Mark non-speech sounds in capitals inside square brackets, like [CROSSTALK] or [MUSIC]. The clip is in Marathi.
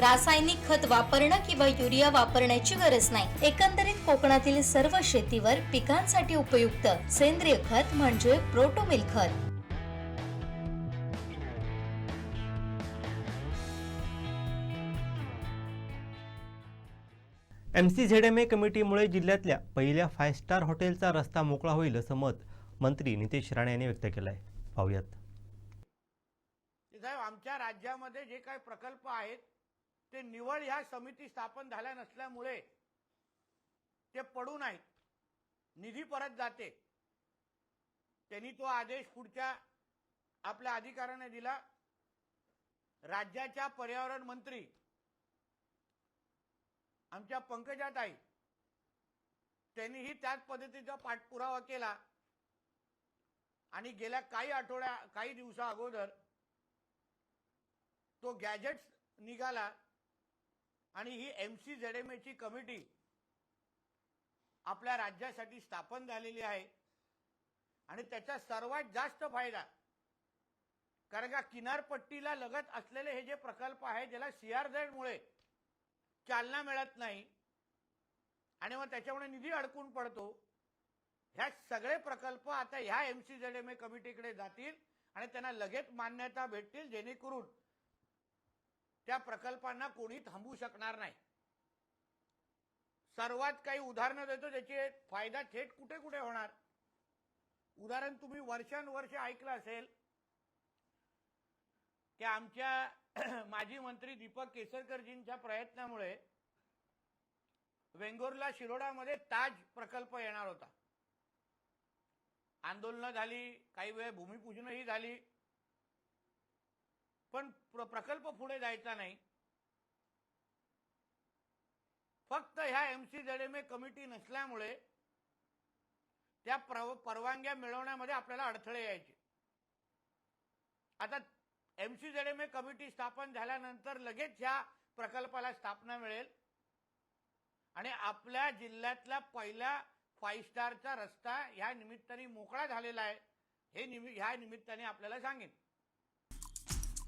रासायनिक खत वापरणं किंवा युरिया वापरण्याची गरज नाही. एकंदरीत कोकणातील सर्व शेतीवर पिकांसाठी उपयुक्त सेंद्रिय खत म्हणजे प्रोटोमिल खत. M C Z M A कमिटीमुळे जिल्ह्यातल्या पहिल्या फाय स्टार हॉटेलचा रस्ता मोकळा होईल असं मत मंत्री नितेश राणे यांनी व्यक्त केलं आहे पाहूयात. साहेब आमच्या राज्यामध्ये जे काही प्रकल्प आहेत ते निवड ह्या समिती स्थापन झाल्या नसल्यामुळे ते पडून आहेत निधी परत जाते. त्यांनी तो आदेश पुढच्या आपल्या अधिकाऱ्याने दिला. राज्याच्या पर्यावरण मंत्री आमच्या पंकजाताई त्यांनीही त्याच पद्धतीचा पाठपुरावा केला. आणि गेल्या काही आठवड्या काही दिवसा अगोदर तो गॅजेट्स निघाला. आणि ही एम सी झेड एम एची कमिटी आपल्या राज्यासाठी स्थापन झालेली आहे. आणि त्याचा सर्वात जास्त फायदा कारण का किनारपट्टीला लगत असलेले हे जे प्रकल्प आहे ज्याला सीआरझेड मुळे चालना मिळत नाही आणि मग त्याच्यामुळे निधी अडकून पडतो ह्या सगळे प्रकल्प आता ह्या M C Z M A कमिटीकडे जातील आणि त्यांना लगेच मान्यता भेटतील जेणेकरून त्या प्रकल्पांना कोणी थांबवू शकणार नाही. सर्वात काही उदाहरणं देतो त्याचे फायदा थेट कुठे कुठे होणार. उदाहरण तुम्ही वर्षानुवर्ष ऐकलं असेल. की आमच्या [CLEARS THROAT] माजी मंत्री दीपक केसरकरजींच्या प्रयत्नामुळे वेंगुर्ला शिरोडामध्ये ताज प्रकल्प येणार होता. आंदोलनं झाली काही वेळ भूमिपूजनही झाली. पण प्र- प्रकल्प पुढे जायचा नाही. फक्त ह्या एम सी जडेमे कमिटी नसल्यामुळे त्या परवानग्या मिळवण्यामध्ये आपल्याला अडथळे यायचे. आता एम सी जडेमे कमिटी स्थापन झाल्यानंतर लगेच ह्या प्रकल्पाला स्थापना मिळेल. आणि आपल्या जिल्ह्यातला पहिला फाईव्ह स्टारचा रस्ता ह्या निमित्ताने मोकळा झालेला आहे. हे निमि ह्या निमित्ताने आपल्याला सांगेन.